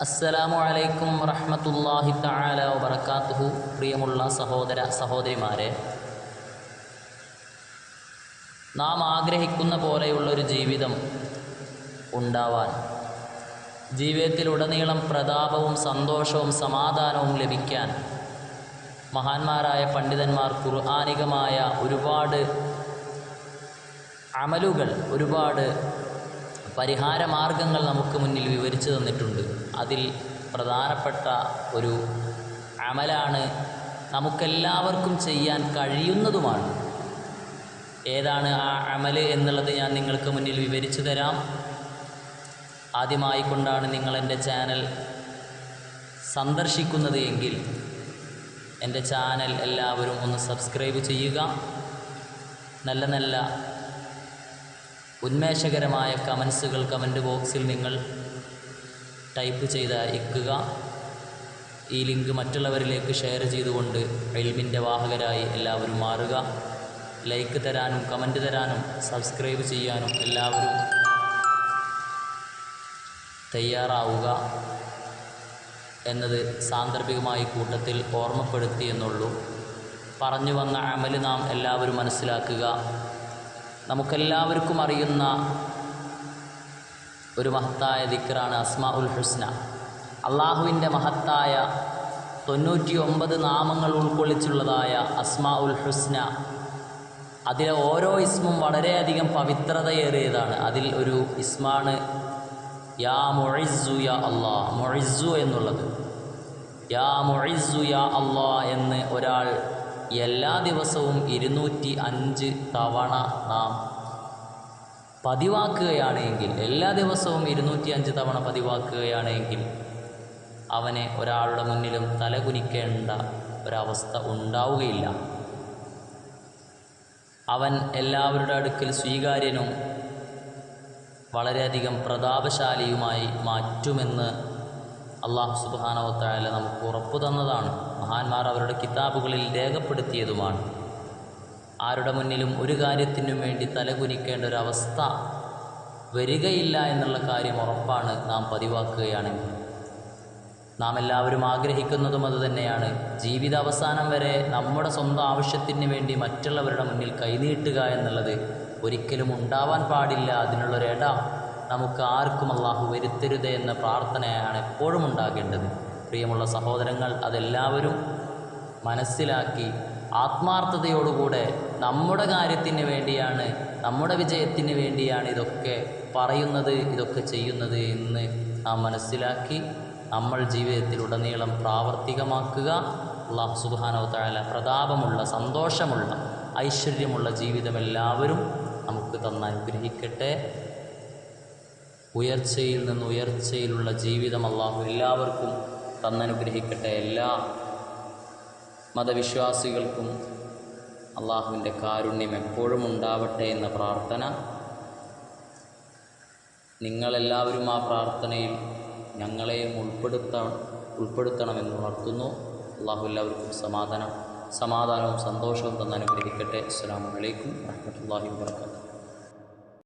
അസ്സലാമു അലൈക്കും വറഹ്മത്തുള്ളാഹി തആല വബറകാതുഹു. പ്രിയമുള്ള സഹോദര സഹോദരിമാരെ നാം ആഗ്രഹിക്കുന്ന പോലെയുള്ളൊരു ജീവിതം ഉണ്ടാവാൻ ജീവിതത്തിലുടനീളം പ്രതാപവും സന്തോഷവും സമാധാനവും ലഭിക്കാൻ മഹാന്മാരായ പണ്ഡിതന്മാർ ഖുർആാനികമായ ഒരുപാട് അമലുകൾ ഒരുപാട് പരിഹാരമാർഗങ്ങൾ നമുക്ക് മുന്നിൽ വിവരിച്ചു തന്നിട്ടുണ്ട്. അതിൽ പ്രധാനപ്പെട്ട ഒരു അമലാണ് നമുക്കെല്ലാവർക്കും ചെയ്യാൻ കഴിയുന്നതുമാണ്. ഏതാണ് ആ അമൽ എന്നുള്ളത് ഞാൻ നിങ്ങൾക്ക് മുന്നിൽ വിവരിച്ചു തരാം. ആദ്യമായി കൊണ്ടാണ് നിങ്ങൾ എന്റെ ചാനൽ സന്ദർശിക്കുന്നത് എങ്കിൽ എന്റെ ചാനൽ എല്ലാവരും ഒന്ന് സബ്സ്ക്രൈബ് ചെയ്യുക. നല്ല നല്ല ഉന്മേഷകരമായ കമൻസുകൾ കമന്റ് ബോക്സിൽ നിങ്ങൾ ടൈപ്പ് ചെയ്ത് അയക്കുക ഈ ലിങ്ക് മറ്റുള്ളവരിലേക്ക് ഷെയർ ചെയ്തുകൊണ്ട് എൽമിന്റെ വാഹകരായി എല്ലാവരും മാറുക. ലൈക്ക് തരാനും കമന്റ് തരാനും സബ്സ്ക്രൈബ് ചെയ്യാനും എല്ലാവരും തയ്യാറാവുക എന്നത് സാന്ദർഭികമായി കൂട്ടത്തിൽ ഓർമ്മപ്പെടുത്തി എന്നുള്ളൂ. പറഞ്ഞു വന്ന അമൽ നാം എല്ലാവരും മനസ്സിലാക്കുക. നമുക്കെല്ലാവർക്കും അറിയുന്ന ഒരു മഹത്തായ ദിക്കറാണ് അസ്മാ ഉൽ ഹുസ്ന. അള്ളാഹുവിന്റെ മഹത്തായ തൊണ്ണൂറ്റി ഒമ്പത് നാമങ്ങൾ ഉൾക്കൊള്ളിച്ചുള്ളതായ അസ്മാ ഉൽ ഹുസ്ന. അതിലെ ഓരോ ഇസ്മും വളരെയധികം പവിത്രതയേറിയതാണ്. അതിൽ ഒരു ഇസ്മാണ് യാ മൊഴിസു യാ അള്ളാ മൊഴിസു എന്നുള്ളത്. യാ മൊഴിസു യാ അള്ളാ എന്ന് ഒരാൾ എല്ലാ ദിവസവും ഇരുന്നൂറ്റി അഞ്ച് തവണ നാം പതിവാക്കുകയാണെങ്കിൽ എല്ലാ ദിവസവും ഇരുന്നൂറ്റി അഞ്ച് തവണ പതിവാക്കുകയാണെങ്കിൽ അവനെ ഒരാളുടെ മുന്നിലും തലകുനിക്കേണ്ട ഒരവസ്ഥ ഉണ്ടാവുകയില്ല. അവൻ എല്ലാവരുടെ അടുക്കൽ സ്വീകാര്യനും വളരെയധികം പ്രതാപശാലിയുമായി മാറ്റുമെന്ന് അള്ളാഹു സുബാനവത്തായാല നമുക്ക് ഉറപ്പ് തന്നതാണ്. മഹാന്മാർ അവരുടെ കിതാബുകളിൽ രേഖപ്പെടുത്തിയതുമാണ്. ആരുടെ മുന്നിലും ഒരു കാര്യത്തിനും വേണ്ടി തലകുനിക്കേണ്ട ഒരു അവസ്ഥ വരികയില്ല എന്നുള്ള കാര്യം ഉറപ്പാണ് നാം പതിവാക്കുകയാണെങ്കിൽ. നാം എല്ലാവരും ആഗ്രഹിക്കുന്നതും ജീവിത അവസാനം വരെ നമ്മുടെ സ്വന്തം ആവശ്യത്തിന് വേണ്ടി മറ്റുള്ളവരുടെ മുന്നിൽ കൈനീട്ടുക എന്നുള്ളത് ഒരിക്കലും ഉണ്ടാവാൻ പാടില്ല. അതിനുള്ളൊരിട നമുക്ക് ആർക്കും അള്ളാഹു വരുത്തരുത് എന്ന പ്രാർത്ഥനയാണ് എപ്പോഴും ഉണ്ടാകേണ്ടത്. പ്രിയമുള്ള സഹോദരങ്ങൾ അതെല്ലാവരും മനസ്സിലാക്കി ആത്മാർത്ഥതയോടുകൂടെ നമ്മുടെ കാര്യത്തിന് വേണ്ടിയാണ് നമ്മുടെ വിജയത്തിന് വേണ്ടിയാണ് ഇതൊക്കെ പറയുന്നത് ഇതൊക്കെ ചെയ്യുന്നത് എന്ന് നാം മനസ്സിലാക്കി നമ്മൾ ജീവിതത്തിലുടനീളം പ്രാവർത്തികമാക്കുക. അള്ളാഹു സുബാനോ താല പ്രതാപമുള്ള സന്തോഷമുള്ള ഐശ്വര്യമുള്ള ജീവിതം എല്ലാവരും നമുക്ക് തന്നനുഗ്രഹിക്കട്ടെ ഉയർച്ചയിൽ നിന്ന് ഉയർച്ചയിലുള്ള ജീവിതം അള്ളാഹു എല്ലാവർക്കും തന്നനുഗ്രഹിക്കട്ടെ. എല്ലാ മതവിശ്വാസികൾക്കും അള്ളാഹുവിന്റെ കാരുണ്യം എപ്പോഴും ഉണ്ടാവട്ടെ എന്ന പ്രാർത്ഥന. നിങ്ങളെല്ലാവരും ആ പ്രാർത്ഥനയിൽ ഞങ്ങളെയും ഉൾപ്പെടുത്ത ഉൾപ്പെടുത്തണമെന്ന് ഉണർത്തുന്നു. അള്ളാഹു എല്ലാവർക്കും സമാധാനം സമാധാനവും സന്തോഷവും തന്നനുഗ്രഹിക്കട്ടെ. അസ്സാം വലൈക്കും വാഹമത്തല്ലാഹി വാബർക്കാത്തു